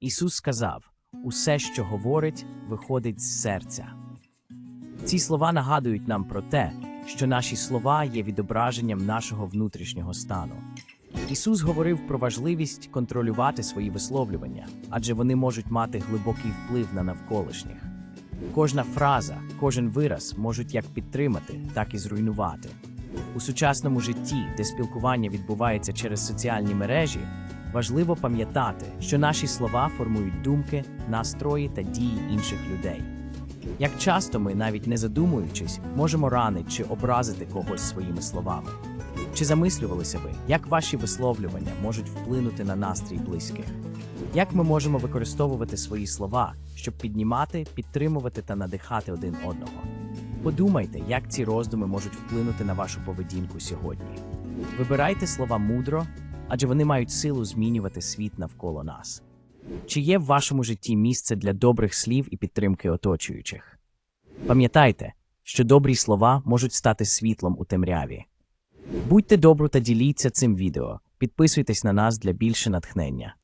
Ісус сказав: усе, що говорить, виходить з серця. Ці слова нагадують нам про те, що наші слова є відображенням нашого внутрішнього стану. Ісус говорив про важливість контролювати свої висловлювання, адже вони можуть мати глибокий вплив на навколишніх. Кожна фраза, кожен вираз можуть як підтримати, так і зруйнувати. У сучасному житті, де спілкування відбувається через соціальні мережі, важливо пам'ятати, що наші слова формують думки, настрої та дії інших людей. Як часто ми, навіть не задумуючись, можемо ранити чи образити когось своїми словами. Чи замислювалися ви, як ваші висловлювання можуть вплинути на настрій близьких? Як ми можемо використовувати свої слова, щоб піднімати, підтримувати та надихати один одного? Подумайте, як ці роздуми можуть вплинути на вашу поведінку сьогодні. Вибирайте слова мудро, адже вони мають силу змінювати світ навколо нас. Чи є в вашому житті місце для добрих слів і підтримки оточуючих? Пам'ятайте, що добрі слова можуть стати світлом у темряві. Будьте добру та діліться цим відео, підписуйтесь на нас для більше натхнення.